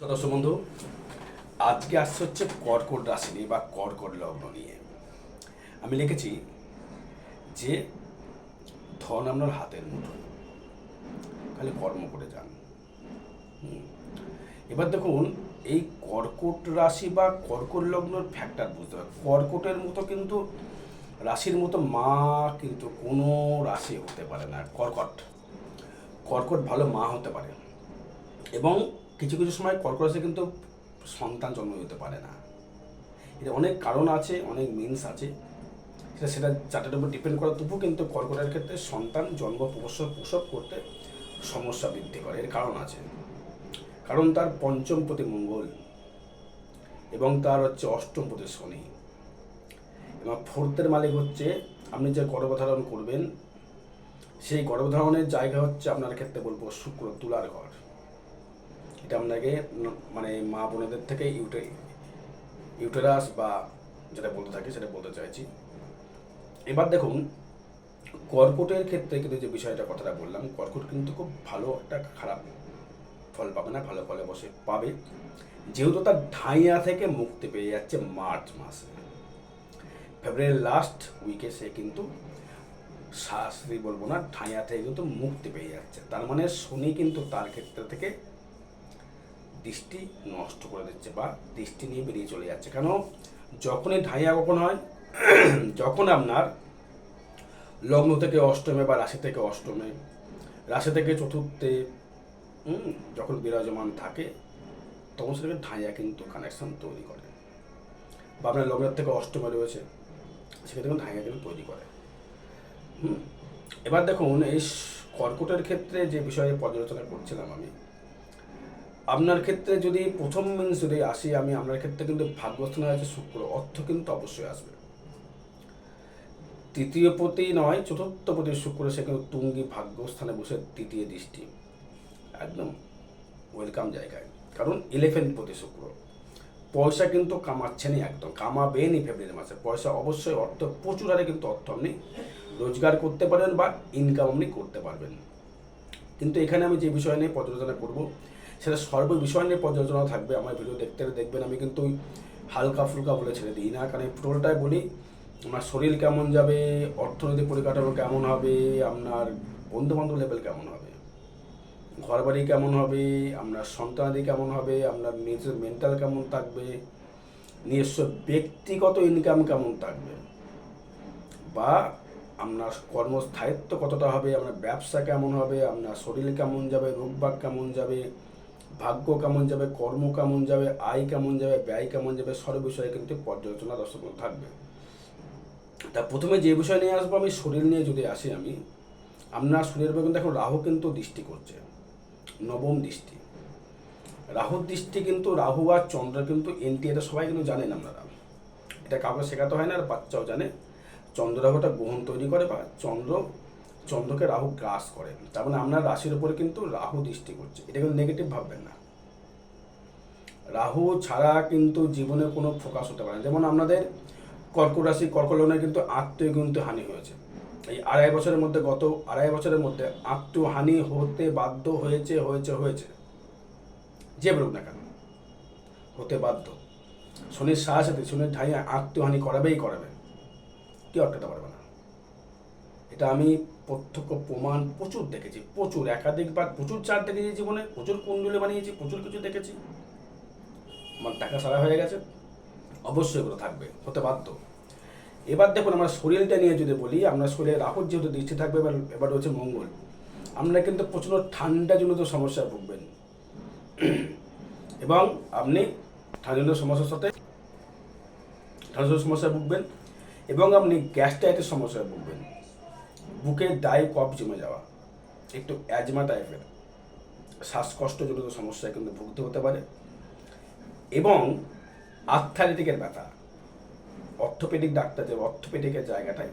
দর্শক বন্ধু, আজকে আসছে হচ্ছে কর্কট রাশি নিয়ে বা কর্কট লগ্ন নিয়ে। আমি লিখেছি যে ধন আপনার হাতের মুঠো খালি কর্ম করে যান। এবার দেখুন, এই কর্কট রাশি বা কর্কট লগ্নর ফ্যাক্টর বুঝতে হবে। কর্কটের মতো কিন্তু রাশির মতো মা কিন্তু কোনো রাশি হতে পারে না। কর্কট। কর্কট ভালো মা হতে পারে। এবং কিছু কিছু সময় কর্কট রাশি কিন্তু সন্তান জন্ম দিতে পারে না। এটা অনেক কারণ আছে, অনেক মিনস আছে। সেটা সেটা চারটার উপর ডিপেন্ড করে তবু কিন্তু কর্কটের ক্ষেত্রে সন্তান জন্ম, প্রসব প্রসব করতে সমস্যা বৃদ্ধি করে, এর কারণ আছে। কারণ তার পঞ্চম প্রতি মঙ্গল এবং তার হচ্ছে অষ্টম প্রতি শনি। এবং ফোর্থের মালিক হচ্ছে, আপনি যে গর্ভধারণ করবেন, সেই গর্ভধারণের জায়গা হচ্ছে আপনার ক্ষেত্রে বলব শুক্র, তুলার ঘর। এটা আপনাকে মানে মা বোনেদের থেকে ইউটে ইউটেরাস বা যেটা বলতে থাকি সেটা বলতে চাইছি। এবার দেখুন, কর্কটের ক্ষেত্রে কিন্তু যে বিষয়টা কথাটা বললাম, কর্কট কিন্তু খুব ভালো একটা খারাপ ফল পাবে না, ভালো ফলে বসে পাবে। যেহেতু তার ঢাইয়া থেকে মুক্তি পেয়ে যাচ্ছে মার্চ মাসে। ফেব্রুয়ারির লাস্ট উইকে সে কিন্তু শাস্ত্রী বলব না ঠাইয়া থেকে কিন্তু মুক্তি পেয়ে যাচ্ছে। তার মানে শনি কিন্তু তার ক্ষেত্রে থেকে দৃষ্টি নষ্ট করে দিচ্ছে বা দৃষ্টি নিয়ে বেরিয়ে চলে যাচ্ছে। কেন? যখনই ঢাইয়া গোপন হয়, যখন আপনার লগ্ন থেকে অষ্টমে বা রাশি থেকে অষ্টমে, রাশি থেকে চতুর্থে যখন বিরাজমান থাকে, তখন সেটাকে ঢাইয়া কিন্তু কানেকশন তৈরি করে। বা আপনার লগ্নের থেকে অষ্টমে রয়েছে সেক্ষেত্রে কিন্তু ঢাইয়া কিন্তু তৈরি করে। হুম। এবার দেখুন, এই কর্কটের ক্ষেত্রে যে বিষয়ে পর্যালোচনা করছিলাম আমি আপনার ক্ষেত্রে যদি প্রথম যদি আসি, আমি আপনার ক্ষেত্রে কিন্তু ভাগ্যস্থানে আছে শুক্র, অর্থ কিন্তু অবশ্যই আসবে। তৃতীয় পতি নয়, চতুর্থ পতি শুক্র, সে কিন্তু তুঙ্গি ভাগ্যস্থানে বসে তৃতীয় দৃষ্টি। একদম ওয়েলকাম জায়গায়। কারণ ইলেভেন পতি শুক্র, পয়সা কিন্তু কামাচ্ছেনই একদম, কামাবেনই ফেব্রুয়ারি মাসে। পয়সা অবশ্যই অর্থ, প্রচুর হারে কিন্তু অর্থ আপনি রোজগার করতে পারবেন বা ইনকাম আপনি করতে পারবেন। কিন্তু এখানে আমি যে বিষয় নিয়ে পর্যালোচনা করব সেটা সর্ব বিষয় নিয়ে পর্যালোচনা থাকবে, আমার ভিডিও দেখতে দেখবেন। আমি কিন্তু ওই হালকা ফুলকা বলে ছেড়ে দিই না, কারণ টোটালটাই বলি, আমার শরীর কেমন যাবে, অর্থনৈতিক পরিকাঠামো কেমন হবে, আপনার বন্ধু বান্ধব লেভেল কেমন হবে ঘর বাড়ি কেমন হবে, আপনার সন্তানাদি কেমন হবে, আপনার নিজের মেন্টাল কেমন থাকবে, নিজস্ব ব্যক্তিগত ইনকাম কেমন থাকবে, বা আপনার কর্মস্থায়িত্ব কতটা হবে, আপনার ব্যবসা কেমন হবে, আপনার শরীর কেমন যাবে, রোগবাগ কেমন যাবে ভাগ্য কেমন যাবে, কর্ম কেমন যাবে, আয় কেমন যাবে, ব্যয় কেমন যাবে, সব বিষয়ে কিন্তু পর্যালোচনা দর্শক থাকবে। তা প্রথমে যে বিষয় নিয়ে আসব আমি, শরীর নিয়ে যদি আসি আমি, আপনার শরীরের উপর কিন্তু এখন রাহু কিন্তু দৃষ্টি করছে, নবম দৃষ্টি। রাহুর দৃষ্টি কিন্তু রাহু আর চন্দ্র কিন্তু এনটি এটা সবাই কিন্তু জানেন আপনারা। এটা কাউকে শেখাতে হয় না, আর বাচ্চাও জানে। চন্দ্র রাহুটা গ্রহণ তৈরি করে বা চন্দ্র চন্দ্রকে রাহু গ্রাস করে। তার মানে আপনার রাশির উপরে কিন্তু রাহু দৃষ্টি করছে। এটা কিন্তু নেগেটিভ ভাববেন না। রাহু ছাড়া কিন্তু জীবনে কোনো ফোকাস হতে পারে যেমন আপনাদের কর্কট রাশি, কর্কট লগ্নে কিন্তু আত্মীয় কিন্তু হানি হয়েছে। এই আড়াই বছরের মধ্যে গত আড়াই বছরের মধ্যে আত্মীয় হানি হতে বাধ্য হয়েছে হয়েছে হয়েছে। যে বলুক না কেন, হতে বাধ্য। শনির সাথে শনির ঢাইয়া আত্মহানি করাবেই করাবে। কেউ আটকাতে পারবে না? এটা আমি প্রত্যক্ষ প্রমাণ প্রচুর দেখেছি, প্রচুর। একাধিকবার প্রচুর চার দেখেছি জীবনে, প্রচুর কুণ্ডলি বানিয়েছি, প্রচুর কিছু দেখেছি। আমার টাকা সারা হয়ে গেছে। অবশ্যই এগুলো থাকবে, হতে বাধ্য। এবার দেখুন আমরা শরীরটা নিয়ে যদি বলি আপনার শরীরে রাহুর যেহেতু দৃষ্টি থাকবে, এবার এবার হচ্ছে মঙ্গল। আপনারা কিন্তু প্রচণ্ড ঠান্ডা জনিত সমস্যায় ভুগবেন। এবং আপনি ঠান্ডা সমস্যার সাথে ঠান্ডা সমস্যায় ভুগবেন এবং আপনি গ্যাস্ট্রাইটিস সমস্যায় ভুগবেন। বুকে ডাই কফ জমে যাওয়া, একটু অ্যাজমা টাইপের শ্বাসকষ্টজনিত সমস্যায় কিন্তু ভুগতে হতে পারে। এবং আর্থারিটিকের ব্যথা। অর্থোপেডিক ডাক্তার যে অর্থোপেডিকের জায়গাটায়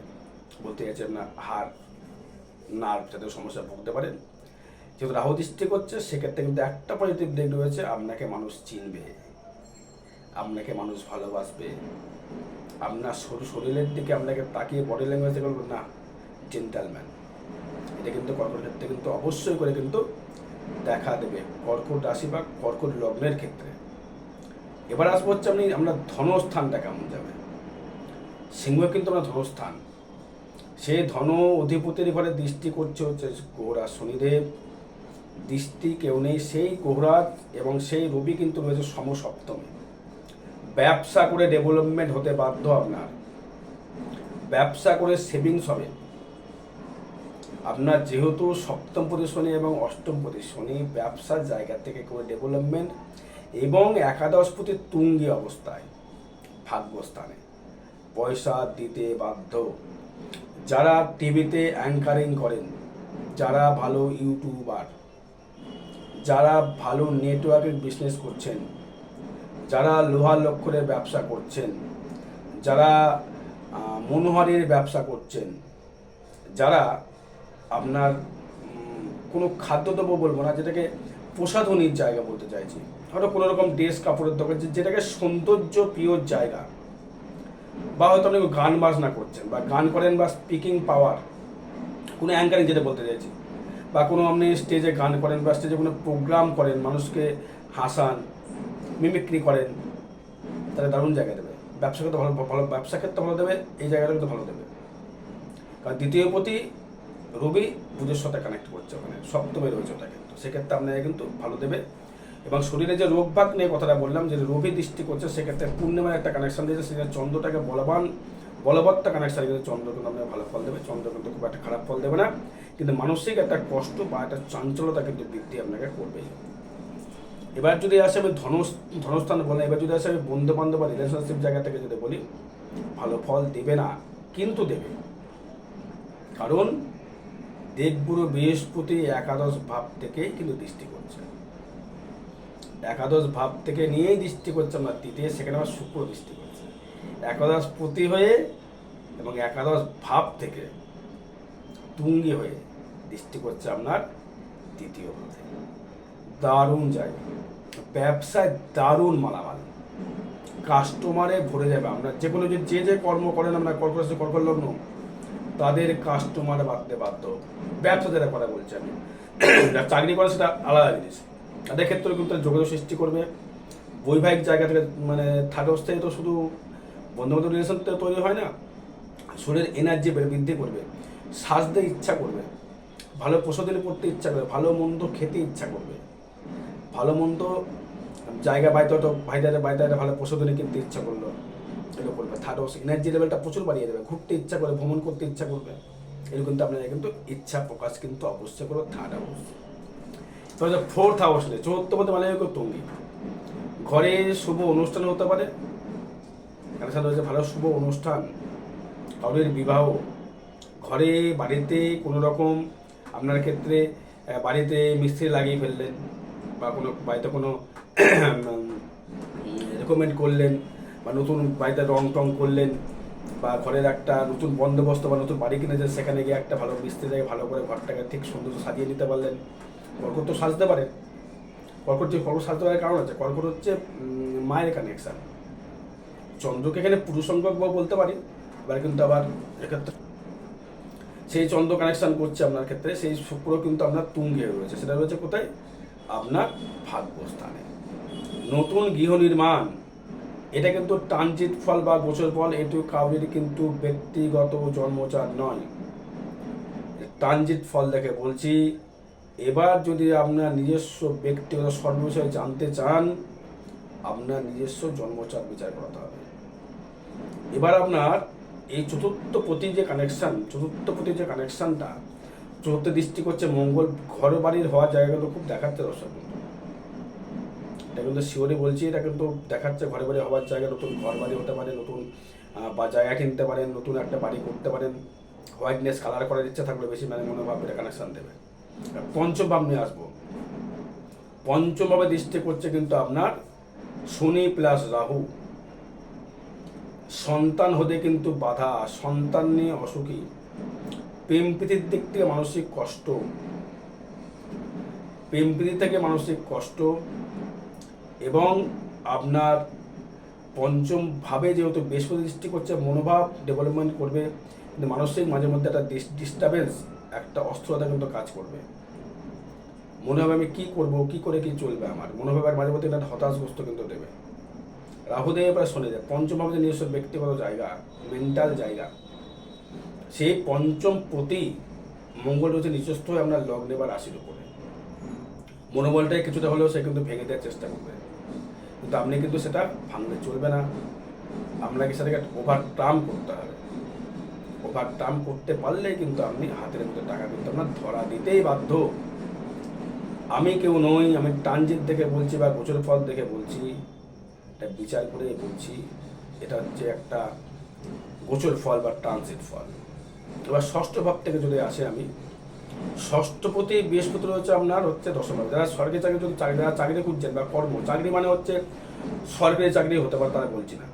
বলতে গেছে আপনার হাড় নার্ভ জাতীয় সমস্যা ভুগতে পারেন যেহেতু রাহু দৃষ্টি করছে, সেক্ষেত্রে কিন্তু একটা পজিটিভ দিক রয়েছে, আপনাকে মানুষ চিনবে। আপনাকে মানুষ ভালোবাসবে। আপনার শরীর শরীরের দিকে আপনাকে তাকিয়ে বডি ল্যাঙ্গুয়েজে বলবেন না জেন্টালম্যান এটা কিন্তু কর্কট ক্ষেত্রে কিন্তু অবশ্যই করে কিন্তু দেখা দেবে, কর্কট রাশি বা কর্কট লগ্নের ক্ষেত্রে। এবার আসব হচ্ছে আপনি, আমরা ধনস্থানটা কেমন যাবে? সিংহ কিন্তু আমরা ধনস্থান। সে ধন অধিপতির ঘরে দৃষ্টি করছে হচ্ছে গোহরা শনিদেব। দৃষ্টি কেউ নেই, সেই গোহরাজ এবং সেই রবি কিন্তু রয়েছে সমসপ্তমে। ব্যবসা করে ডেভেলপমেন্ট হতে বাধ্য আপনার। ব্যবসা করে সেভিংস হবে। আপনার যেহেতু সপ্তম পতি শনি এবং অষ্টম পতি শনি, ব্যবসার জায়গা থেকে করে ডেভেলপমেন্ট এবং একাদশ পতি তুঙ্গি অবস্থায়, ভাগ্যস্থানে, পয়সা দিতে বাধ্য। যারা টিভিতে অ্যাঙ্কারিং করেন, যারা ভালো ইউটিউবার, যারা ভালো নেটওয়ার্কের বিজনেস করছেন, যারা লোহার লক্ষ্যের ব্যবসা করছেন, যারা মনোহারির ব্যবসা করছেন, যারা আপনার কোনো খাদ্যদ্রব্য বলব না, যেটাকে প্রসাধনীর জায়গা বলতে চাইছি। হয়তো কোনো রকম ড্রেস, কাপড়ের দোকান যেটাকে সৌন্দর্য প্রিয় জায়গা। বা হয়তো আপনি গান বাজনা করছেন, বা গান করেন বা স্পিকিং পাওয়ার কোনো অ্যাঙ্কারিং যেটা বলতে চাইছি। বা কোনো আপনি স্টেজে গান করেন বা স্টেজে কোনো প্রোগ্রাম করেন, মানুষকে হাসান মিমিক্রি করেন, তাহলে দারুণ জায়গা দেবে। ব্যবসা ক্ষেত্রে ভালো ভালো ব্যবসা ক্ষেত্রে ভালো দেবে, এই জায়গাটা কিন্তু ভালো দেবে। কারণ দ্বিতীয় প্রতি রবি বুধের সাথে কানেক্ট করছে ওখানে সপ্তমে রয়েছে ওটা কিন্তু। সেক্ষেত্রে আপনাকে কিন্তু ভালো দেবে। এবং শরীরে যে রোগ ভাগ নিয়ে কথাটা বললাম, যে রবি দৃষ্টি করছে, সেক্ষেত্রে পূর্ণিমার একটা কানেকশন দিয়েছে, সেটা চন্দ্রটাকে বলবান, বলবত্তা কানেকশন কিন্তু চন্দ্র কিন্তু আপনাকে ভালো ফল দেবে। চন্দ্র কিন্তু খুব একটা খারাপ ফল দেবে না। কিন্তু মানসিক একটা কষ্ট বা একটা চাঞ্চলতা কিন্তু বৃদ্ধি আপনাকে করবে। এবার যদি আসে আমি ধনস, ধনস্থান বললাম এবার যদি আসে আমি বন্ধু বান্ধব বা রিলেশনশিপ জায়গা থেকে যদি বলি, ভালো ফল দেবে না, কিন্তু দেবে। কারণ দেবগুরু বৃহস্পতি একাদশ ভাব থেকেই কিন্তু দৃষ্টি করছে। একাদশ ভাব থেকে নিয়েই দৃষ্টি করছে আমরা তৃতীয়, সেখানে আবার শুক্র দৃষ্টি করছে। একাদশ পতি হয়ে এবং একাদশ ভাব থেকে তুঙ্গি হয়ে দৃষ্টি করছে আপনার তৃতীয় ভাবে দারুণ যায় ব্যবসায় দারুণ মালামাল। কাস্টমারে ভরে যাবে। আমরা যে কোনো যে যে কর্ম করেন আমরা কর্পোরেশন কর্কট লগ্ন তাদের কাস্টমার বাড়তে বাধ্য। ব্যবসা যারা কথা বলছি আমি চাকরি করে সেটা আলাদা জিনিস। তাদের ক্ষেত্রে কিন্তু যোগাযোগ সৃষ্টি করবে। বৈবাহিক জায়গা থেকে মানে থার্ড অবস্থায় তো শুধু বন্ধু বান্ধব রিলেশন তো তৈরি হয় না, শরীরের এনার্জি বৃদ্ধি করবে। সাজতে ইচ্ছা করবে। ভালো প্রসাদনী পড়তে ইচ্ছা করবে। ভালো মন্দ খেতে ইচ্ছা করবে। ভালো মন্দ জায়গা বাড়িতে হয়তো বাড়িতে একটা ভালো প্রসাদনী কিনতে ইচ্ছা করল। এগুলো করবে। থার্ড হাউস এনার্জি লেভেলটা প্রচুর বাড়িয়ে দেবে। ঘুরতে ইচ্ছা করে, ভ্রমণ করতে ইচ্ছা করবে। এগুলো কিন্তু আপনারা কিন্তু ইচ্ছা প্রকাশ কিন্তু অবশ্যই করবে থার্ড হাউস তো ফোর্থ হাউস নেই চতুর্থ পদে মানে তঙ্গি ঘরে শুভ অনুষ্ঠান হতে পারে। এখানে সাথে হচ্ছে ভালো শুভ অনুষ্ঠান। কারোর বিবাহ। ঘরে বাড়িতে কোনো রকম আপনার ক্ষেত্রে বাড়িতে মিস্ত্রি লাগিয়ে ফেললেন বা কোনো, বাড়িতে কোনো রেকমেন্ড করলেন। বা নতুন বাড়িতে রং টং করলেন বা ঘরের একটা নতুন বন্দোবস্ত বা নতুন বাড়ি কিনেছেন, সেখানে গিয়ে একটা ভালো মিস্ত্রি জায়গায় ভালো করে ঘরটাকে ঠিক সুন্দর সাজিয়ে নিতে পারলেন। কর্কট তো সাজতে পারে। কর্কট যে কর্কট সাজতে পারার কারণ আছে। কর্কট হচ্ছে মায়ের কানেকশান চন্দ্রকে এখানে পুরুষ সংখ্যক বলতে পারি, এবার কিন্তু আবার এক্ষেত্রে সেই চন্দ্র কানেকশান করছে আপনার ক্ষেত্রে, সেই শুক্র কিন্তু আপনার তুঙ্গে রয়েছে। সেটা রয়েছে কোথায়? আপনার ভাগ্যস্থানে। নতুন গৃহ নির্মাণ। এটা কিন্তু ট্রানজিট ফল বা গোচর ফল, এটি কাউরির কিন্তু ব্যক্তিগত জন্মচার নয় ট্রানজিট ফল দেখে বলছি, এবার যদি আপনার নিজস্ব ব্যক্তিগত সর্ববিষয়ে জানতে চান, আপনার নিজস্ব জন্মচার বিচার করাতে হবে এবার আপনার এই চতুর্থ প্রতি যে কানেকশান চতুর্থ প্রতি যে কানেকশানটা চতুর্থ দৃষ্টি করছে মঙ্গল ঘর বাড়ির হওয়ার জায়গাগুলো খুব দেখাচ্ছে দর্শক। এটা কিন্তু শিওরে বলছি, এটা কিন্তু দেখাচ্ছে ঘরে বাড়ি হওয়ার জায়গা, নতুন ঘর বাড়ি হতে পারে, নতুন বা জায়গা কিনতে পারেন, নতুন একটা বাড়ি করতে পারেন। হোয়াইটনেস কালার করার ইচ্ছা থাকলে বেশি মানে মনোভাব এটা কানেকশন দেবে। পঞ্চম ভাব নিয়ে আসব। পঞ্চম ভাবে দৃষ্টি করছে কিন্তু আপনার শনি প্লাস রাহু। সন্তান হতে কিন্তু বাধা, সন্তান নিয়ে অসুখী। প্রেম প্রীতির দিক থেকে মানসিক কষ্ট। প্রেম প্রীতি থেকে মানসিক কষ্ট। এবং আপনার পঞ্চম ভাবে যেহেতু বৃহস্পতি দৃষ্টি করছে, মনোভাব ডেভেলপমেন্ট করবে, কিন্তু মানসিক মাঝে মধ্যে একটা ডিস্টারবেন্স একটা অস্থিরতা কিন্তু কাজ করবে। মনে হবে আমি কী করব, কী করে কি চলবে আমার? মনে হবে আর মাঝে মধ্যে একটা হতাশগ্রস্ত কিন্তু দেবে। রাহুদেব শনি দেব পঞ্চম ভাবে নিজস্ব ব্যক্তিগত জায়গা মেন্টাল জায়গা, সেই পঞ্চম প্রতি মঙ্গল রয়েছে নিজস্ব হয়ে আপনার লগ্নে বা রাশির উপরে মনোবলটাই কিছুটা হলেও সে কিন্তু ভেঙে দেওয়ার চেষ্টা করবে। কিন্তু আপনি কিন্তু সেটা ভাঙলে চলবে না। আপনাকে সেটাকে ওভার টার্ম করতে হবে। ওভার টার্ম করতে পারলে কিন্তু আপনি হাতের মধ্যে টাকা কিন্তু আপনার ধরা দিতেই বাধ্য। আমি কেউ নই, আমি ট্রানজিট দেখে বলছি বা গোচর ফল দেখে বলছি এটা বিচার করে বলছি, এটা হচ্ছে একটা গোচর ফল বা ট্রানজিট ফল। এবার ষষ্ঠ ভাব থেকে যদি আসে আমি ষষ্ঠপতি বৃহস্পতি হচ্ছে আপনার হচ্ছে দশম যারা সরকারি চাকরি যদি চাকরি যারা চাকরি খুঁজছেন বা কর্ম, চাকরি মানে হচ্ছে সরকারি চাকরি হতে পারে তারা বলছি না।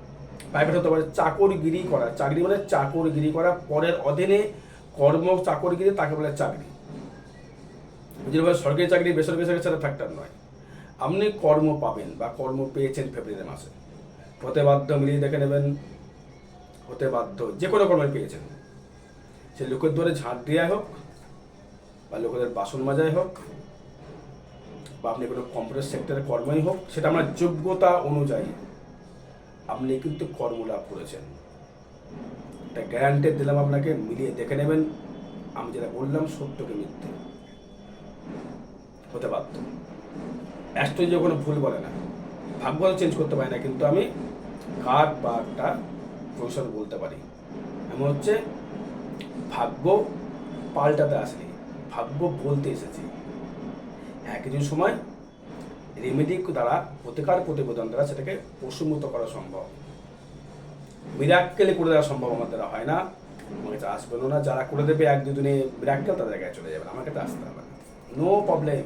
প্রাইভেট হতে পারে, চাকরগিরি করা। চাকরি মানে চাকরগিরি করা। পরের অধীনে কর্ম, চাকরগিরি, তাকে বলে চাকরি। যেভাবে সরকারি চাকরি বেসরকারি চাকরি সেটা ফ্যাক্টর নয়। আপনি কর্ম পাবেন বা কর্ম পেয়েছেন ফেব্রুয়ারি মাসে। হতে বাধ্য মিলিয়ে দেখে নেবেন। হতে বাধ্য যে কোনো কর্মে পেয়েছেন। সে লোকের দ্বারে ঝাঁট দেওয়াই হোক বা লোকেদের বাসন মাজাই হোক বা আপনি কোনো কম্পিউটার সেক্টরের কর্মই হোক, সেটা আমার যোগ্যতা অনুযায়ী আপনি কিন্তু কর্ম লাভ করেছেন। একটা গ্যারান্টেড দিলাম আপনাকে, মিলিয়ে দেখে নেবেন। আমি যেটা বললাম, সত্যকে মিথ্যে। হতে পারত অ্যাস্ট্রোলজি কোনো ভুল বলে না। ভাগ্য চেঞ্জ করতে পারি না, কিন্তু আমি কার্ড বা একটা পরিসর বলতে পারি। এমন হচ্ছে, ভাগ্য পাল্টাতে আসেনি। ভাগ্য বলতে এসেছি। হ্যাঁ কিছু সময় রেমেডি দ্বারা প্রতিকার প্রতিবেদন দ্বারা সেটাকে পশুমুক্ত করা সম্ভব। মিরাক্কেলে করে দেওয়া সম্ভব আমার দ্বারা হয় না। আমার কাছে আসবেনও না যারা করে দেবে এক দুদিনে মিরাক্কেল তাদের জায়গায় চলে যাবে আমার কাছে আসতে হবে নো। প্রবলেম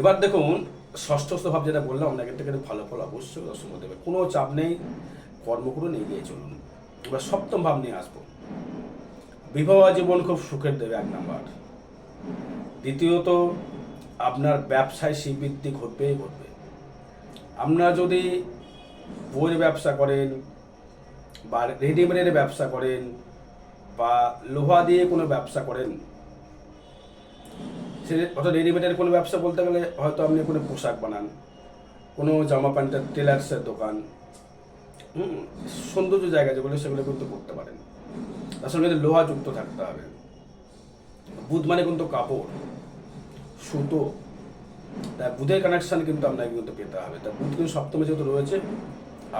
এবার দেখুন ষষ্ঠস্থ ভাব যেটা বললাম, আপনাকে থেকে ভালো ফল অবশ্যই দর্শন দেবে, কোনো চাপ নেই। কর্ম করুন এগিয়ে চলুন। এবার সপ্তম ভাব নিয়ে আসব। বিবাহ জীবন খুব সুখের দেবে এক নাম্বার। দ্বিতীয়ত, আপনার ব্যবসায় শ্রীবৃদ্ধি ঘটবেই ঘটবে। আপনারা যদি বইয়ের ব্যবসা করেন বা রেডিমেডের ব্যবসা করেন বা লোহা দিয়ে কোনো ব্যবসা করেন, সে অর্থাৎ রেডিমেডের কোনো ব্যবসা বলতে গেলে হয়তো আপনি কোনো পোশাক বানান, কোনো জামা প্যান্টের টেলার্সের দোকান সৌন্দর্য জায়গা যেগুলো সেগুলো কিন্তু করতে পারেন। সঙ্গে কিন্তু লোহা যুক্ত থাকতে হবে। বুধ মানে কিন্তু কাপড়, সুতো। তা বুধের কানেকশান কিন্তু আপনাকে কিন্তু পেতে হবে। তা বুধ কিন্তু সপ্তমে যেহেতু রয়েছে,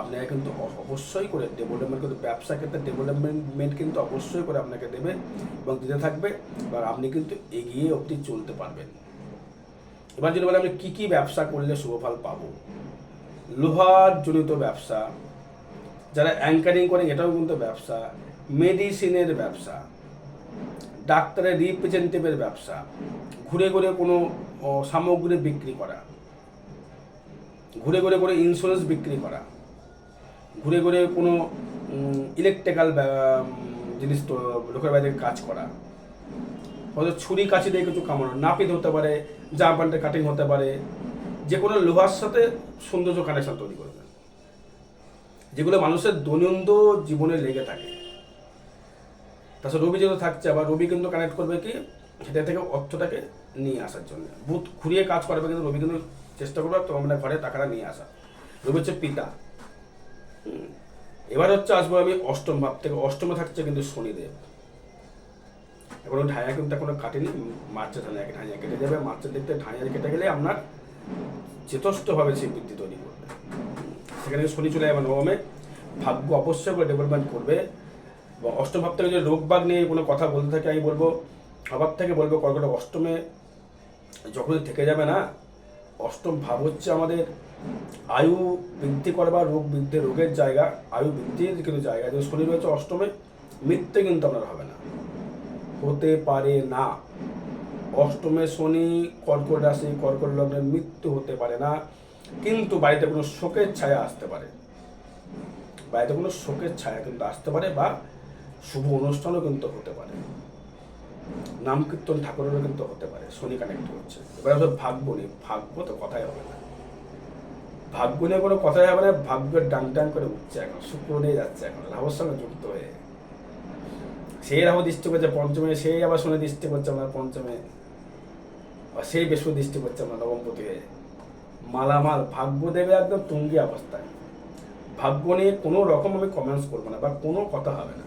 আপনাকে কিন্তু অবশ্যই করে ডেভেলপমেন্ট কিন্তু, ব্যবসা ক্ষেত্রে ডেভেলপমেন্ট কিন্তু অবশ্যই করে আপনাকে দেবে এবং দিতে থাকবে। এবার আপনি কিন্তু এগিয়ে অবধি চলতে পারবেন। এবার যদি বলে আপনি কী কী ব্যবসা করলে শুভফল পাবো? লোহার জনিত ব্যবসা, যারা অ্যাঙ্কারিং করেন এটাও কিন্তু ব্যবসা মেডিসিনের ব্যবসা, ডাক্তারের রিপ্রেজেন্টেটিভের ব্যবসা, ঘুরে ঘুরে কোনো সামগ্রী বিক্রি করা, ঘুরে ঘুরে করে ইন্স্যুরেন্স বিক্রি করা, ঘুরে ঘুরে কোনো ইলেকট্রিক্যাল জিনিস লোকের বাইরে কাজ করা, হয়তো ছুরি কাছি দিয়ে কিছু কামানো, নাপিত হতে পারে, জামা প্যান্টের কাটিং হতে পারে যে কোনো লোহার সাথে সৌন্দর্য কানেকশন তৈরি করবেন যেগুলো মানুষের দৈনন্দিন জীবনে লেগে থাকে। তাছাড়া রবি যেহেতু থাকছে, আবার রবি কিন্তু কানেক্ট করবে কি? সেটা থেকে অর্থটাকে নিয়ে আসার জন্য। বুধ ঘুরিয়ে কাজ করবে কিন্তু রবি কিন্তু চেষ্টা করবে তো আমরা ঘরে টাকাটা নিয়ে আসা রবি হচ্ছে পিতা। এবার হচ্ছে আসব আমি অষ্টম ভাব থেকে। অষ্টমে থাকছে কিন্তু শনিদেব। এখনও ঢাইয়া কিন্তু এখনও কাটেনি। মার্চে ঢাইয়া ঢাইয়া কেটে যাবে। মার্চের দিক থেকে ঢাইয়া কেটে গেলে আপনার চেতস্থভাবে সেই বৃদ্ধি তৈরি করবে। সেখানে শনি চলে যাবে নবমে। ভাগ্য অবশ্যই করে ডেভেলপমেন্ট করবে। এবং অষ্টম ভাব থেকে যদি রোগ বাগ নিয়ে কোনো কথা বলতে থাকে, আমি বলব সবার থেকে বলব, কর্কট অষ্টমে যখন থেকে যাবে না, অষ্টম ভাব হচ্ছে আমাদের আয়ু বৃদ্ধি করবার রোগ বৃদ্ধি, রোগের জায়গা, আয়ু বৃদ্ধির কিন্তু জায়গা। যে শনি রয়েছে অষ্টমে, মৃত্যু কিন্তু আপনার হবে না। হতে পারে না। অষ্টমে শনি কর্কট রাশি, কর্কট লগ্নের মৃত্যু হতে পারে না, কিন্তু বাড়িতে কোনো শোকের ছায়া আসতে পারে। বাড়িতে কোনো শোকের ছায়া কিন্তু আসতে পারে বা শুভ অনুষ্ঠানও কিন্তু হতে পারে। নাম কীর্তন ঠাকুরেরও কিন্তু হতে পারে, শনি কানেক্ট হচ্ছে। এবার আসলে ভাগ্য নেই ভাগ্য তো কথাই হবে না। ভাগ্য নিয়ে কোনো কথাই হবে না, ভাগ্যের ডাং ডাং করে উঠছে এখন, শুক্র নিয়ে যাচ্ছে এখন, রাহুর সঙ্গে যুক্ত হয়ে। সেই রাহু দৃষ্টি করছে, পঞ্চমে সেই আবার শনি দৃষ্টি করছে, আমার পঞ্চমে। আর সেই বৃহস্পতি দৃষ্টি করছে, আমরা নবমপতি হয়ে। মালামাল, ভাগ্য দেবে একদম তুঙ্গি অবস্থায়। ভাগ্য নিয়ে কোনো রকম আমি কমেন্টস করব না, বা কোনো কথা হবে না।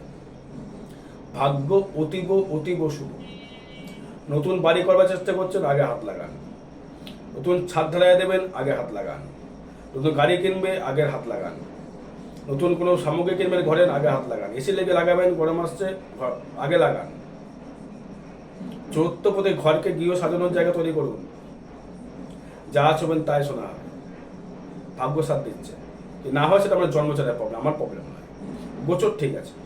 ভাগ্য অতীব অতীব শুভ। নতুন বাড়ি করবার চেষ্টা করছেন, আগে হাত লাগান। নতুন ছাদ ঢালাই দেবেন, আগে হাত লাগান। নতুন গাড়ি কিনবে, আগে হাত লাগান। নতুন কোনো সামগ্রী কিনবেন, ঘরের আগে হাত লাগান। এসি লেগে লাগাবেন, গরম আসছে আগে লাগান। চতুর্থ পদে ঘরকে গৃহ সাজানোর জায়গা তৈরি করুন। যা চবেন তাই শোনা হবে। ভাগ্য সাথ দিচ্ছে। না হয় সেটা আমার জন্মচারের প্রবলেম আমার প্রবলেম নয়। গোচর ঠিক আছে।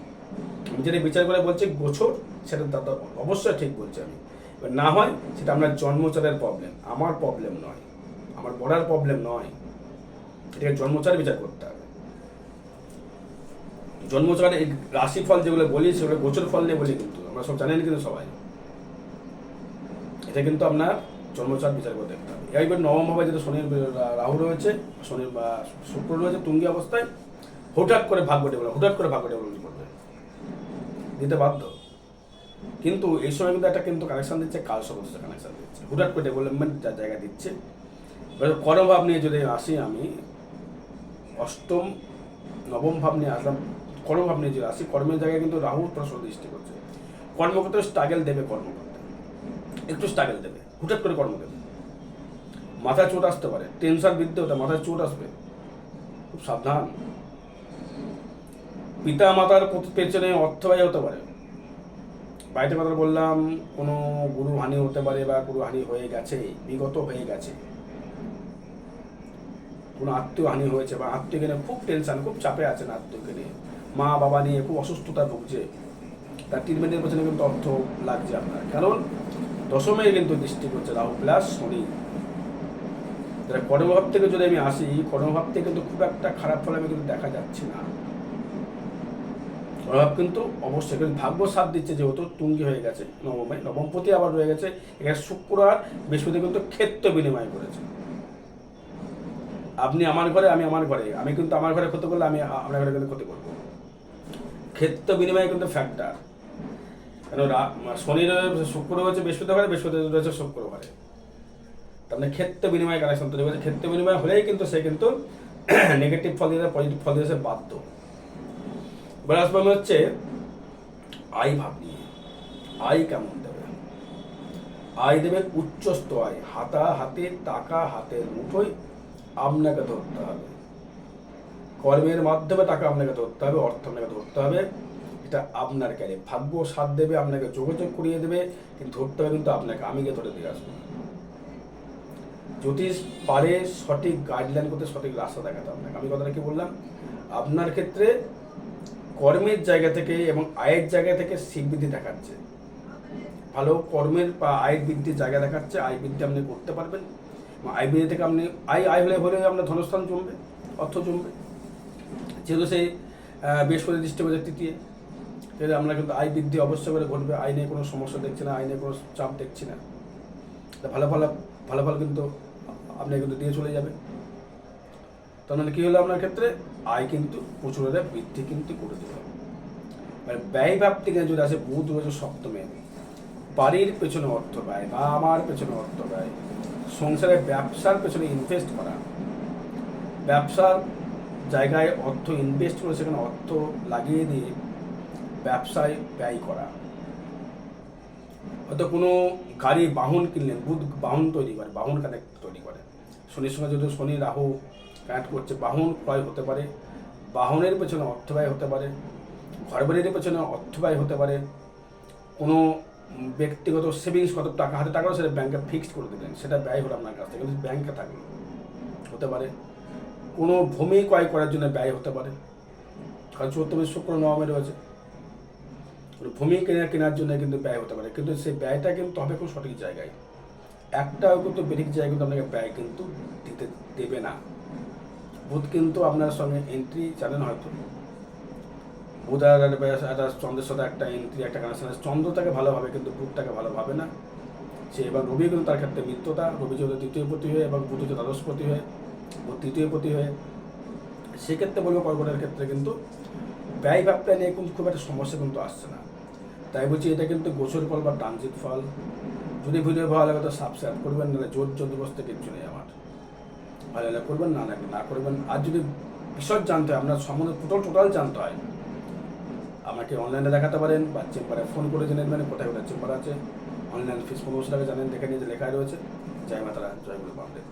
যেটা বিচার করে বলছে গোছর, সেটা দাদা অবশ্যই ঠিক বলছি আমি। এবার না হয় সেটা আপনার জন্মচারের প্রবলেম আমার প্রবলেম নয়, আমার বড়ার প্রবলেম নয়, এটাকে জন্মচার বিচার করতে হবে। জন্মচার এই রাশি ফল যেগুলো বলি, সেগুলো গোচর ফল নিয়ে বলি কিন্তু, আমরা সব জানেন কিন্তু সবাই। এটা কিন্তু আপনার জন্মচার বিচার করে দেখতে হবে এইবার নবম ভাবে যেটা শনির রাহু রয়েছে শনির বা শুক্র রয়েছে, তুঙ্গি অবস্থায় হঠাৎ করে ভাগ্য ডেভেলপ হঠাৎ করে ভাগ্য করবে দিতে বাধ্য। কিন্তু এই সময় কিন্তু একটা কিন্তু কানেকশন দিচ্ছে, কাল সদস্য কানেকশন দিচ্ছে। হুটাট করে ডেভেলপমেন্ট যা জায়গা দিচ্ছে। এবার কর্মভাব নিয়ে যদি আসি আমি, অষ্টম, নবম ভাব নিয়ে আসলাম কর্মভাব নিয়ে যদি আসি, কর্মের জায়গায় কিন্তু রাহু প্রশ্ন দৃষ্টি করছে। কর্মক্ষেত্রে স্ট্রাগেল দেবে কর্ম করতে। একটু স্ট্রাগেল দেবে। হুটাট করে কর্ম দেবে। মাথায় চোট আসতে পারে। টেনশন বৃদ্ধি হতে মাথায় চোট আসবে। খুব সাবধান। পিতা মাতার পেছনে অর্থ ব্যয় হতে পারে। বাড়িতে কথা বললাম, কোনো গুরু হানি হতে পারে বা গুরু হানি হয়ে গেছে, বিগত হয়ে গেছে। কোনো আত্মীয় হানি হয়েছে বা আত্মীয়কে খুব টেনশন খুব চাপে আছেন আত্মীয়কে নিয়ে। মা বাবা নিয়ে খুব অসুস্থতা ভুগছে। তার ট্রিটমেন্টের পেছনে কিন্তু অর্থ লাগছে আপনার। কারণ দশমে কিন্তু দৃষ্টি করছে রাহু প্লাস শনি। কর্মভাব থেকে যদি আমি আসি, কর্মভাব থেকে কিন্তু খুব একটা খারাপ ফল আমি কিন্তু দেখা যাচ্ছে না। প্রভাব কিন্তু অবশ্যই, কিন্তু ভাগ্য সাথ দিচ্ছে যেহেতু তুঙ্গি হয়ে গেছে নবমে, নবমপতি আবার রয়ে গেছে, এখানে শুক্র আর বৃহস্পতি কিন্তু ক্ষেত্র বিনিময় করেছে। আপনি আমার ঘরে, আমি আমার ঘরে, আমি কিন্তু আমার ঘরে ক্ষতি করলে আমি আপনার ঘরে কিন্তু ক্ষতি করব। ক্ষেত্র বিনিময় কিন্তু ফ্যাক্টর কেন শনির শুক্র হচ্ছে বৃহস্পতি ঘরে, বৃহস্পতি রয়েছে শুক্র ঘরে। তার মানে ক্ষেত্র বিনিময় কানেকশন তৈরি করেছে ক্ষেত্র বিনিময় হলেই কিন্তু সে কিন্তু নেগেটিভ ফল দিতে পজিটিভ ফল সে বাধ্য। আসবে আমি হচ্ছে আয় ভাব নিয়ে। আয় কেমন দেবে? আয় দেবে উচ্চস্ত আয়। হাতা হাতে, টাকা হাতের মুঠোয় আপনাকে ধরতে হবে। কর্মের মাধ্যমে টাকা আপনাকে ধরতে হবে, অর্থ আপনাকে ধরতে হবে। এটা আপনার ক্যারে ভাগ্য সাথ দেবে, আপনাকে যোগাযোগ করিয়ে দেবে, কিন্তু ধরতে হবে কিন্তু আপনাকে। আমি গিয়ে ধরে দিয়ে আসব। জ্যোতিষ পারে সঠিক গাইডলাইন করতে সঠিক রাস্তা দেখাতে আপনাকে আমি কথাটা কি বললাম? আপনার ক্ষেত্রে কর্মের জায়গা থেকে এবং আয়ের জায়গা থেকে স্বীকৃতি দেখাচ্ছে। ভালো কর্মের বা আয় বৃদ্ধির জায়গা দেখাচ্ছে, আয় বৃদ্ধি আপনি করতে পারবেন। আয় বৃদ্ধি থেকে আপনি, আয় আয় হলে হলে আপনার ধনস্থান জমবে, অর্থ জমবে। যেহেতু সেই বৃহস্পতি দৃষ্টি করে তৃতীয়, তাহলে আমরা কিন্তু আয় বৃদ্ধি অবশ্যই করে ঘটবে। আয় নিয়ে কোনো সমস্যা দেখছি না, আয় কোনো চাপ দেখছি না। ভালো ভালো ভালো ভালো কিন্তু আপনি কিন্তু দিয়ে চলে যাবে তার মানে কী হলো আপনার ক্ষেত্রে? আয় কিন্তু প্রচুর বৃদ্ধি কিন্তু করে দেবে। মানে ব্যয় ভাব থেকে যদি আসে, বুধ রয়েছে সপ্তমে। বাড়ির পেছনে অর্থ ব্যয় বা আমার পেছনে অর্থ ব্যয়। সংসারে ব্যবসার পেছনে ইনভেস্ট করা। ব্যবসার জায়গায় অর্থ ইনভেস্ট করে সেখানে অর্থ লাগিয়ে দিয়ে ব্যবসায় ব্যয় করা। হয়তো কোনো গাড়ি বাহন কিনলেন, বুধ বাহন তৈরি করে, বাহন কানেক্ট তৈরি করে। শনির সঙ্গে যদি শনি, রাহু কানেক্ট করছে, বাহন ক্রয় হতে পারে, বাহনের পেছনে অর্থ ব্যয় হতে পারে ঘর বাড়ির পেছনে অর্থ ব্যয় হতে পারে, কোনো ব্যক্তিগত সেভিংস কত টাকা হাতে টাকা সেটা ব্যাংকে ফিক্সড করে দেবেন সেটা ব্যয় হলো আপনার কাছ থেকে, কিন্তু ব্যাংকে থাকল, হতে পারে। কোনো ভূমি ক্রয় করার জন্য ব্যয় হতে পারে, কারণ চৌত্তমে শুক্র নবমে রয়েছে ভূমি কেনা কেনার জন্য কিন্তু ব্যয় হতে পারে, কিন্তু সেই ব্যয়টা কিন্তু হবে খুব সঠিক জায়গায়। একটাও কিন্তু বেরিক জায়গায় কিন্তু আপনাকে ব্যয় কিন্তু দিতে দেবে না। বুধ কিন্তু আপনার সঙ্গে এন্ট্রি জানেন হয়তো। বুধ আর একটা চন্দ্রের সাথে একটা এন্ট্রি একটা কানেকশন আছে। চন্দ্র তাকে ভালোভাবে কিন্তু বুধটাকে ভালোভাবে না। সে এবার রবি কিন্তু তার ক্ষেত্রে মিত্রতা। রবি যদি তৃতীয় পতি হয়ে এবং বুধ হচ্ছে দ্বাদশ পতি হয়ে বুধ তৃতীয় পতি হয়ে। সেক্ষেত্রে বলব কর্কটের ক্ষেত্রে কিন্তু ব্যয় ভাবটা নিয়ে কিন্তু খুব একটা সমস্যা কিন্তু আসছে না। তাই বলছি এটা কিন্তু গোচর ফল বা ট্রানজিট ফল। যদি ভিডিও ভালো লাগে তো সাবস্ক্রাইব করবেন, নাহলে জোর জোর দিবসতে কিছু নেই আমার। ভালো লাগলে করবেন, না লাগলে না করবেন। আর যদি বিশদ জানতে হয় আপনার সম্বন্ধে টোটাল টোটাল জানতে হয়, আমাকে অনলাইনে দেখাতে পারেন বা চেম্বারে ফোন করে জেনে নেবেন, কোথায় কোথায় চেম্বার আছে। অনলাইন ফিস পনেরোশো জানেন, দেখে নিয়ে যে লেখা রয়েছে। জয় মাতারা, জয় বামদেব।